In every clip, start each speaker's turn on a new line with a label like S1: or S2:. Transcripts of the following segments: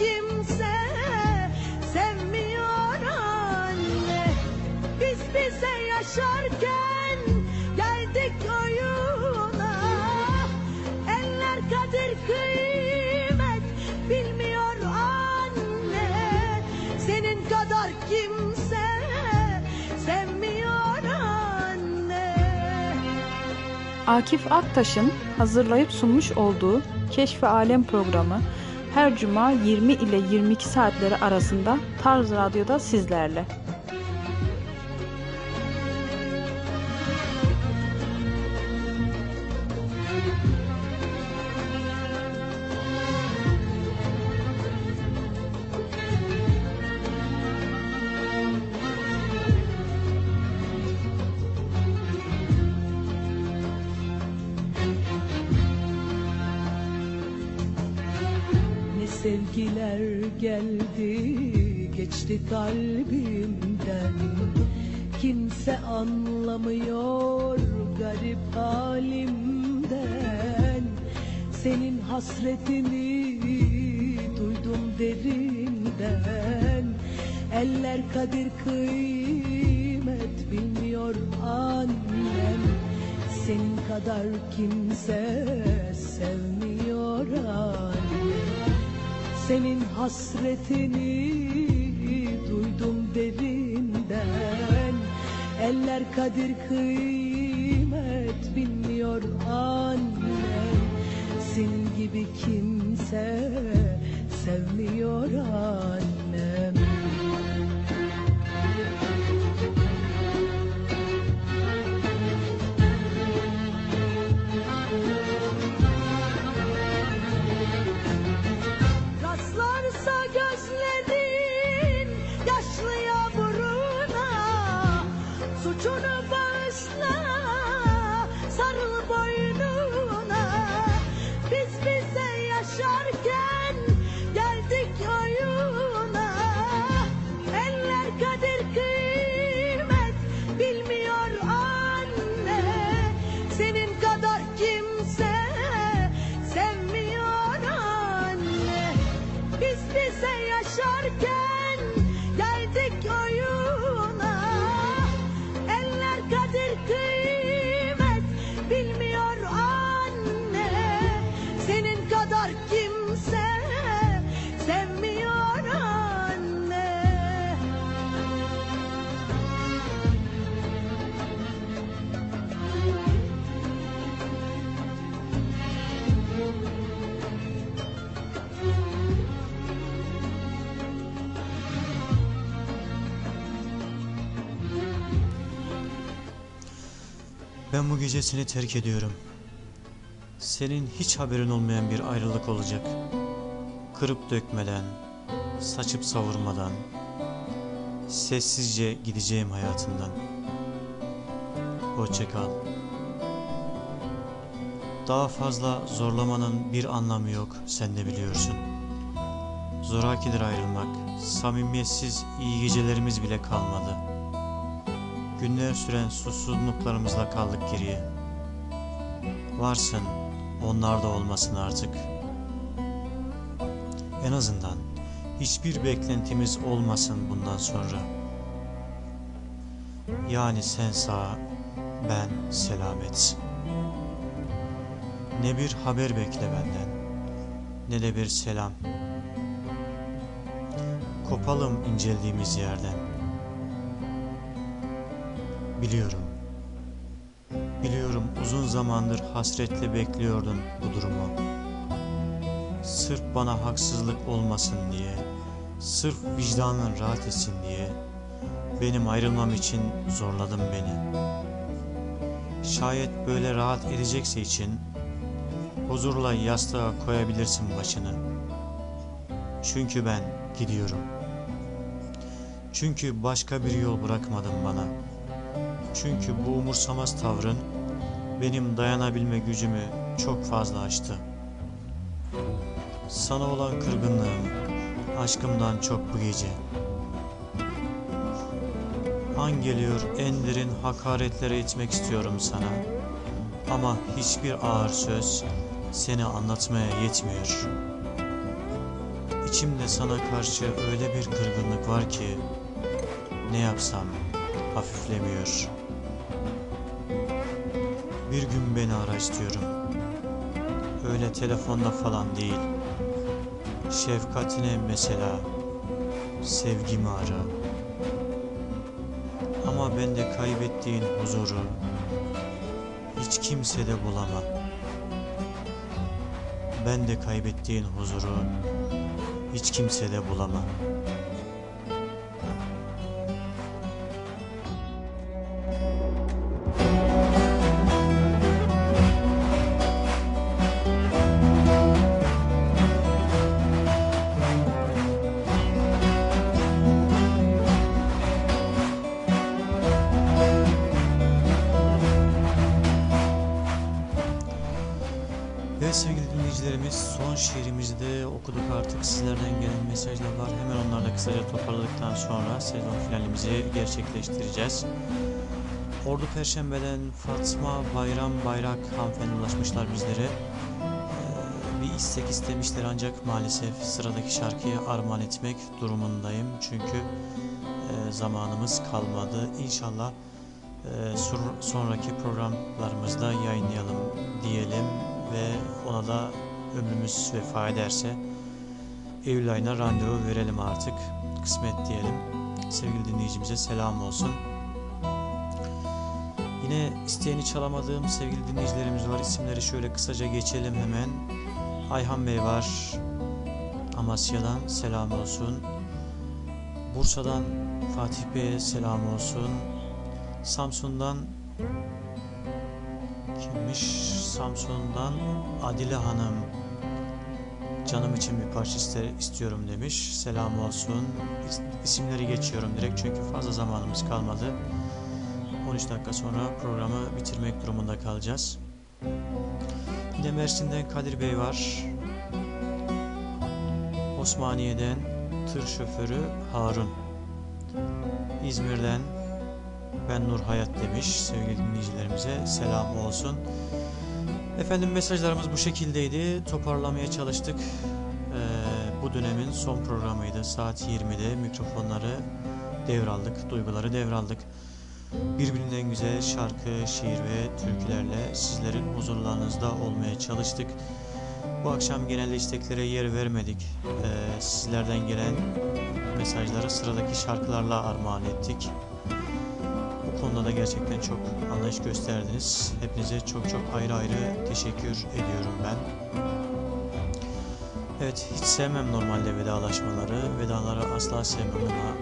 S1: kimse sevmiyor anne. Biz bize yaşarken geldik oyuna. Eller kadir kıymet bilmiyor anne. Senin kadar kimse sevmiyor anne.
S2: Akif Aktaş'ın hazırlayıp sunmuş olduğu Keşfi Alem programı her cuma 20 ile 22 saatleri arasında Tarz Radyo'da sizlerle.
S1: Sevgiler geldi geçti kalbimden. Kimse anlamıyor garip halimden. Senin hasretini duydum derinden. Eller kadir kıymet bilmiyor annem. Senin kadar kimse sevmiyor annem senin hasretini duydum derinden. Eller kadir kıymet bilmiyor annem Senin gibi kimse sevmiyor annem
S3: Ben bu gece seni terk ediyorum. Senin hiç haberin olmayan bir ayrılık olacak. Kırıp dökmeden, saçıp savurmadan, sessizce gideceğim hayatından. Hoşça kal. Daha fazla zorlamanın bir anlamı yok, sen de biliyorsun. Zorakidir ayrılmak, samimiyetsiz iyi gecelerimiz bile kalmadı. Günler süren susuzluklarımızla kaldık geriye. Varsın, onlar da olmasın artık. En azından hiçbir beklentimiz olmasın bundan sonra. Yani sen sağ, ben selamet. Ne bir haber bekle benden, ne de bir selam. Kopalım inceldiğimiz yerden. Biliyorum. Biliyorum uzun zamandır hasretle bekliyordun bu durumu. Sırf bana haksızlık olmasın diye, sırf vicdanın rahat etsin diye benim ayrılmam için zorladın beni. Şayet böyle rahat edecekse için huzurla yastığa koyabilirsin başını. Çünkü ben gidiyorum. Çünkü başka bir yol bırakmadın bana. Çünkü bu umursamaz tavrın benim dayanabilme gücümü çok fazla aştı. Sana olan kırgınlığım aşkımdan çok bu gece. An geliyor en derin hakaretlere etmek istiyorum sana. Ama hiçbir ağır söz seni anlatmaya yetmiyor. İçimde sana karşı öyle bir kırgınlık var ki ne yapsam hafiflemiyor. Bir gün beni ara istiyorum. Öyle telefonda falan değil. Şefkatine mesela sevgimi ara. Ama ben de kaybettiğin huzuru hiç kimsede bulamam. Ben de kaybettiğin huzuru hiç kimsede bulamam. Var. Hemen onları da kısaca toparladıktan sonra sezon finalimizi gerçekleştireceğiz. Ordu Perşembe'den Fatma Bayram Bayrak hanımefendi ulaşmışlar bizlere. Ee, bir istek istemişler ancak maalesef sıradaki şarkıyı armağan etmek durumundayım. Çünkü e, zamanımız kalmadı. İnşallah e, sonraki programlarımızda yayınlayalım diyelim ve ona da ömrümüz vefa ederse Eylül ayına randevu verelim artık. Kısmet diyelim. Sevgili dinleyicimize selam olsun. Yine isteyeni çalamadığım sevgili dinleyicilerimiz var. İsimleri şöyle kısaca geçelim hemen. Ayhan Bey var. Amasya'dan selam olsun. Bursa'dan Fatih Bey'e selam olsun. Samsun'dan kimmiş? Samsun'dan Adile Hanım. Canım için bir parça ister, istiyorum demiş. Selam olsun. İs- İsimleri geçiyorum direkt çünkü fazla zamanımız kalmadı. 13 dakika sonra programı bitirmek durumunda kalacağız. Yine Mersin'den Kadir Bey var. Osmaniye'den tır şoförü Harun. İzmir'den ben Nur Hayat demiş sevgili dinleyicilerimize selam olsun. Efendim mesajlarımız bu şekildeydi. Toparlamaya çalıştık. Ee, bu dönemin son programıydı. Saat 20'de mikrofonları devraldık, duyguları devraldık. Birbirinden güzel şarkı, şiir ve türkülerle sizlerin huzurlarınızda olmaya çalıştık. Bu akşam genelde isteklere yer vermedik. Ee, sizlerden gelen mesajları sıradaki şarkılarla armağan ettik. Konuda da gerçekten çok anlayış gösterdiniz. Hepinize çok çok ayrı ayrı teşekkür ediyorum ben. Evet hiç sevmem normalde vedalaşmaları. Vedaları asla sevmem ama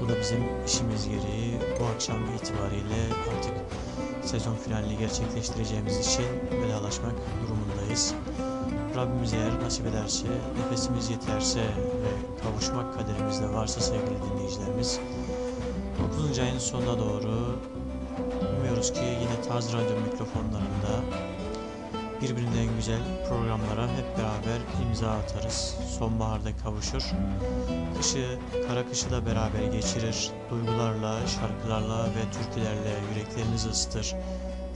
S3: bu da bizim işimiz gereği. Bu akşam itibariyle artık sezon finalini gerçekleştireceğimiz için vedalaşmak durumundayız. Rabbimiz eğer nasip ederse, nefesimiz yeterse ve kavuşmak kaderimizde varsa sevgili dinleyicilerimiz 9. ayın sonuna doğru umuyoruz ki yine Taz Radyo mikrofonlarında birbirinden güzel programlara hep beraber imza atarız. Sonbaharda kavuşur. Kışı, kara kışı da beraber geçirir. Duygularla, şarkılarla ve türkülerle yüreklerinizi ısıtır.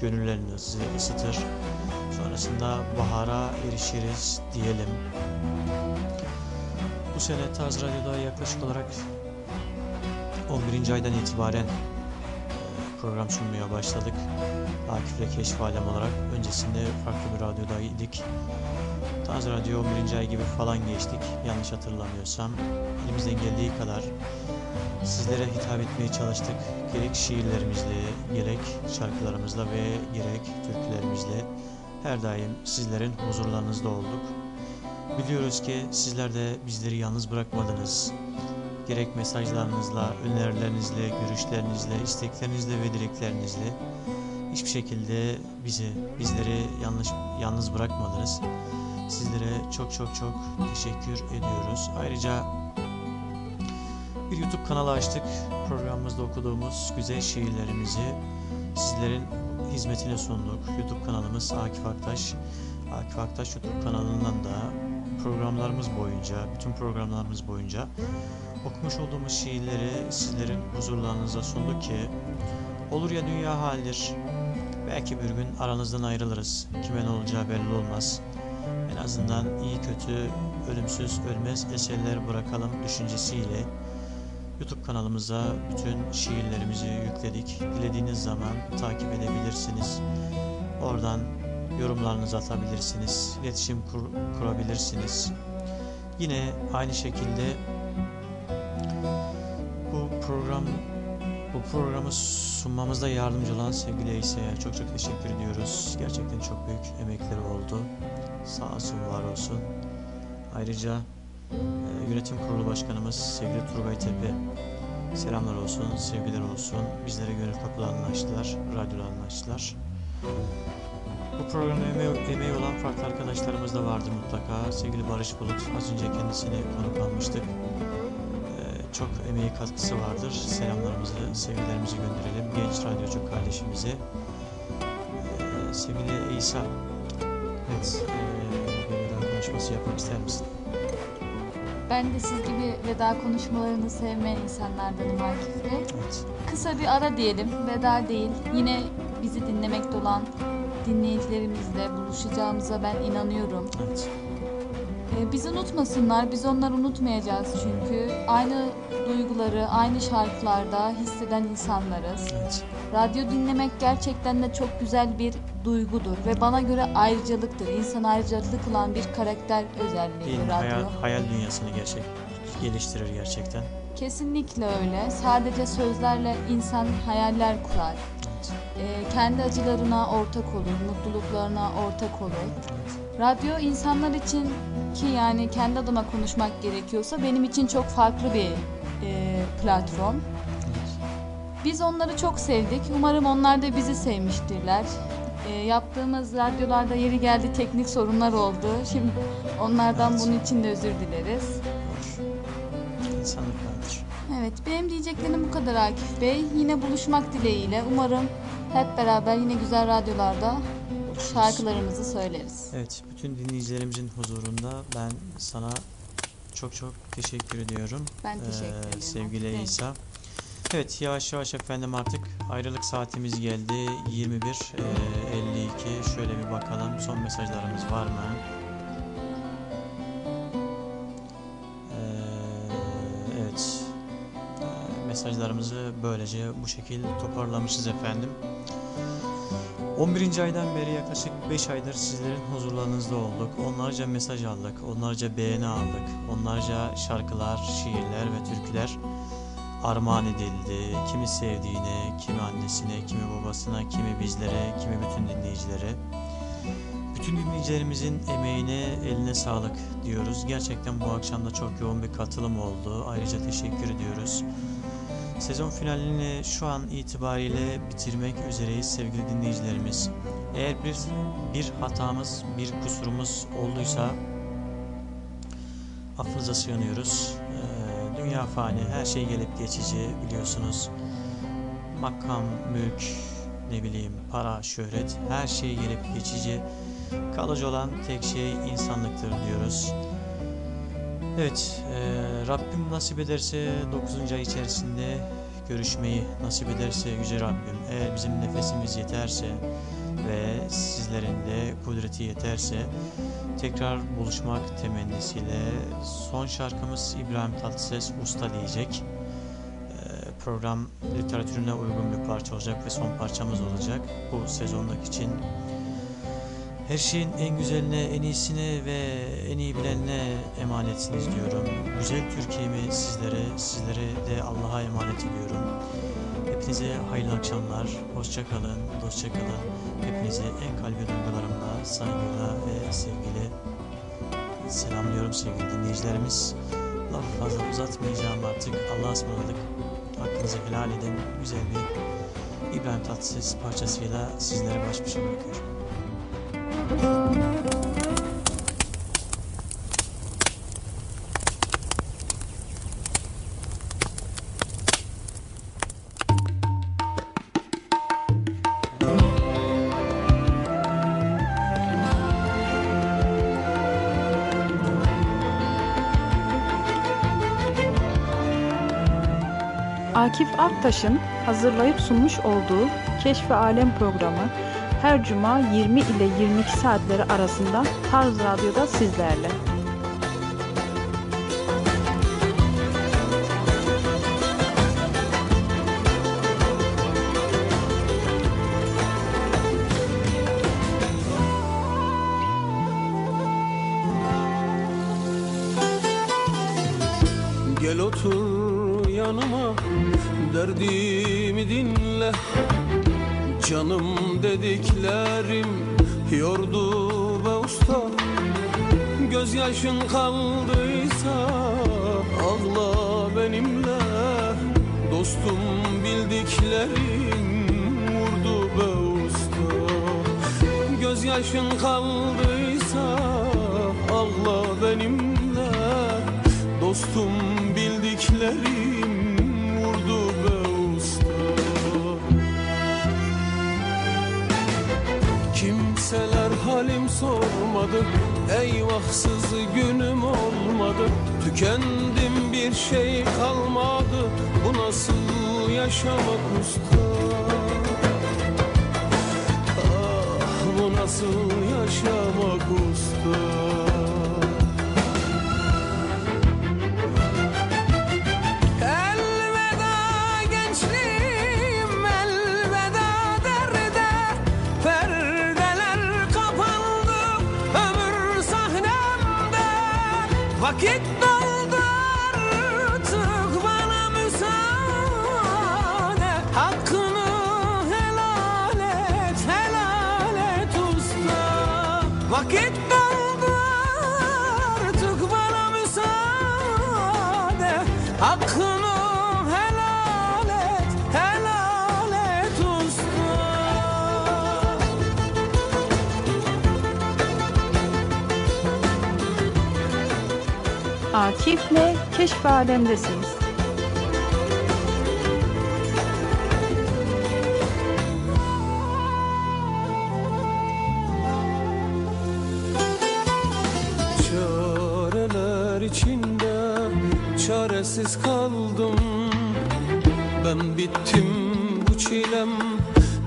S3: Gönüllerinizi ısıtır. Sonrasında bahara erişiriz diyelim. Bu sene Taz Radyo'da yaklaşık olarak 11. aydan itibaren e, program sunmaya başladık. Akif'le Keşif Alem olarak. Öncesinde farklı bir radyodaydık. Taz Radyo 11. ay gibi falan geçtik. Yanlış hatırlamıyorsam. Elimizden geldiği kadar sizlere hitap etmeye çalıştık. Gerek şiirlerimizle, gerek şarkılarımızla ve gerek türkülerimizle her daim sizlerin huzurlarınızda olduk. Biliyoruz ki sizler de bizleri yalnız bırakmadınız gerek mesajlarınızla, önerilerinizle, görüşlerinizle, isteklerinizle ve dileklerinizle hiçbir şekilde bizi, bizleri yanlış yalnız bırakmadınız. Sizlere çok çok çok teşekkür ediyoruz. Ayrıca bir YouTube kanalı açtık. Programımızda okuduğumuz güzel şiirlerimizi sizlerin hizmetine sunduk. YouTube kanalımız Akif Aktaş. Akif Aktaş YouTube kanalından da programlarımız boyunca, bütün programlarımız boyunca okumuş olduğumuz şiirleri sizlerin huzurlarınıza sunduk ki olur ya dünya haldir. Belki bir gün aranızdan ayrılırız. Kime ne olacağı belli olmaz. En azından iyi kötü ölümsüz ölmez eserler bırakalım düşüncesiyle YouTube kanalımıza bütün şiirlerimizi yükledik. Dilediğiniz zaman takip edebilirsiniz. Oradan yorumlarınızı atabilirsiniz. iletişim kur- kurabilirsiniz. Yine aynı şekilde bu program bu programı sunmamızda yardımcı olan sevgili Eyse'ye çok çok teşekkür ediyoruz. Gerçekten çok büyük emekleri oldu. Sağ olsun, var olsun. Ayrıca e, yönetim kurulu başkanımız sevgili Turgay Tepe selamlar olsun, sevgiler olsun. Bizlere gönül kapılarını açtılar, radyolarını açtılar. Bu programda emeği, emeği olan farklı arkadaşlarımız da vardı mutlaka. Sevgili Barış Bulut, az önce kendisini konuk almıştık. Ee, çok emeği katkısı vardır. Selamlarımızı, sevgilerimizi gönderelim genç radyocu kardeşimize. Ee, sevgili İsa, evet, ee, bir veda konuşması yapmak ister misin?
S4: Ben de siz gibi veda konuşmalarını sevmeyen insanlardanım Akif Bey.
S3: Evet,
S4: Kısa bir ara diyelim, veda değil. Yine bizi dinlemekte olan dinleyicilerimizle buluşacağımıza ben inanıyorum.
S3: evet,
S4: Ee, bizi unutmasınlar, biz onları unutmayacağız çünkü aynı duyguları aynı şarkılarda hisseden insanlarız.
S3: evet,
S4: Radyo dinlemek gerçekten de çok güzel bir duygudur ve bana göre ayrıcalıktır. İnsan ayrıcalıklı kılan bir karakter özelliği radyo.
S3: Hayal, hayal dünyasını gerçek geliştirir gerçekten.
S4: Kesinlikle öyle. Sadece sözlerle insan hayaller kurar.
S3: Evet,
S4: Ee, kendi acılarına ortak olur, mutluluklarına ortak olur.
S3: evet,
S4: Radyo insanlar için ki yani kendi adıma konuşmak gerekiyorsa benim için çok farklı bir e, platform. Biz onları çok sevdik. Umarım onlar da bizi sevmiştirler. E, yaptığımız radyolarda yeri geldi teknik sorunlar oldu. Şimdi onlardan
S3: Evet.
S4: bunun için de özür dileriz. Evet, benim diyeceklerim bu kadar Akif Bey. Yine buluşmak dileğiyle. Umarım hep beraber yine güzel radyolarda şarkılarımızı söyleriz.
S3: Evet, bütün dinleyicilerimizin huzurunda ben sana çok çok teşekkür ediyorum.
S4: Ben teşekkür
S3: Ee,
S4: ederim.
S3: Sevgili
S4: Evet.
S3: İsa. Evet, yavaş yavaş efendim artık ayrılık saatimiz geldi. 21.52. Şöyle bir bakalım. Son mesajlarımız var mı? Ee, evet. Ee, mesajlarımızı böylece bu şekilde toparlamışız efendim. 11. aydan beri yaklaşık 5 aydır sizlerin huzurlarınızda olduk. Onlarca mesaj aldık, onlarca beğeni aldık, onlarca şarkılar, şiirler ve türküler armağan edildi. Kimi sevdiğine, kimi annesine, kimi babasına, kimi bizlere, kimi bütün dinleyicilere. Bütün dinleyicilerimizin emeğine, eline sağlık diyoruz. Gerçekten bu akşam da çok yoğun bir katılım oldu. Ayrıca teşekkür ediyoruz. Sezon finalini şu an itibariyle bitirmek üzereyiz sevgili dinleyicilerimiz. Eğer bir bir hatamız, bir kusurumuz olduysa affınıza sığınıyoruz. Ee, dünya fani, her şey gelip geçici biliyorsunuz. Makam, mülk, ne bileyim para, şöhret, her şey gelip geçici. Kalıcı olan tek şey insanlıktır diyoruz. Evet, e, Rabbim nasip ederse 9. ay içerisinde görüşmeyi nasip ederse Yüce Rabbim eğer bizim nefesimiz yeterse ve sizlerin de kudreti yeterse tekrar buluşmak temennisiyle son şarkımız İbrahim Tatlıses Usta diyecek. E, program literatürüne uygun bir parça olacak ve son parçamız olacak bu sezondaki için. Her şeyin en güzeline, en iyisine ve en iyi bilenine emanetsiniz diyorum. Güzel Türkiye'mi sizlere, sizlere de Allah'a emanet ediyorum. Hepinize hayırlı akşamlar, hoşça kalın, dostça kalın. Hepinize en kalbi duygularımla, saygıyla ve sevgiyle selamlıyorum sevgili dinleyicilerimiz. Lafı fazla uzatmayacağım artık. Allah'a ısmarladık. Hakkınızı helal edin. Güzel bir İbrahim Tatlıses parçasıyla sizlere baş başa bırakıyorum.
S2: Akif Aktaş'ın hazırlayıp sunmuş olduğu Keşfi Alem programı her cuma 20 ile 22 saatleri arasında Tarz Radyo'da sizlerle.
S5: Gel otur yanıma derdimi dinle Canım dediklerim yordu be usta. Gözyaşın kaldıysa ağla benimle. Dostum bildiklerim vurdu be usta. Gözyaşın kaldıysa ağla benimle. Dostum bildiklerim sormadı Eyvahsız günüm olmadı. Tükendim bir şey kalmadı. Bu nasıl yaşamak usta? Ah bu nasıl yaşamak usta
S2: Akif'le Keşf Alem'desiniz.
S5: Çareler içinde çaresiz kaldım. Ben bittim bu çilem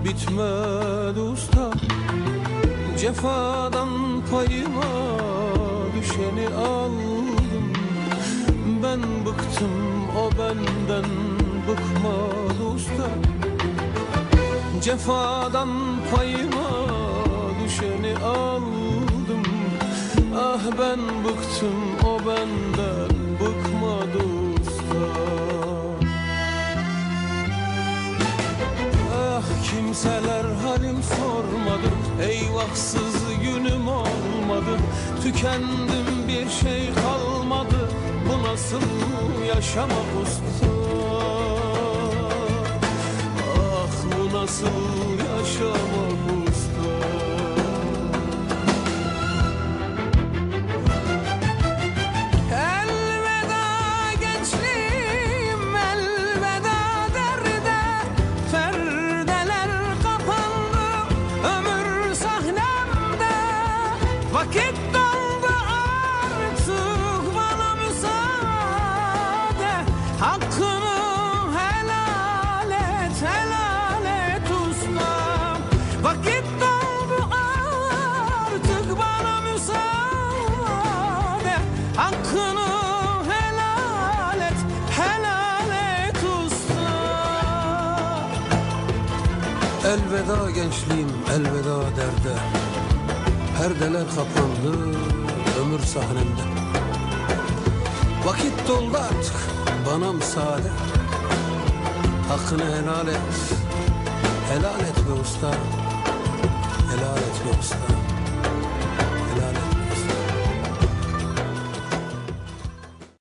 S5: bitmedi usta. Cefadan payıma düşeni aldım Ben bıktım o benden bıkmadı usta. Cefadan payıma düşeni aldım. Ah ben bıktım o benden bıkmadı usta. Ah kimseler halim sormadı Eyvahsız günüm olmadı. Tükendim bir şey kalmadı Nasıl yaşamak usta Elveda gençliğim elveda derde. Perdeler kapandı ömür sahnemde. Vakit doldu artık bana müsaade Hakkını helal et Helal et be usta Helal et be usta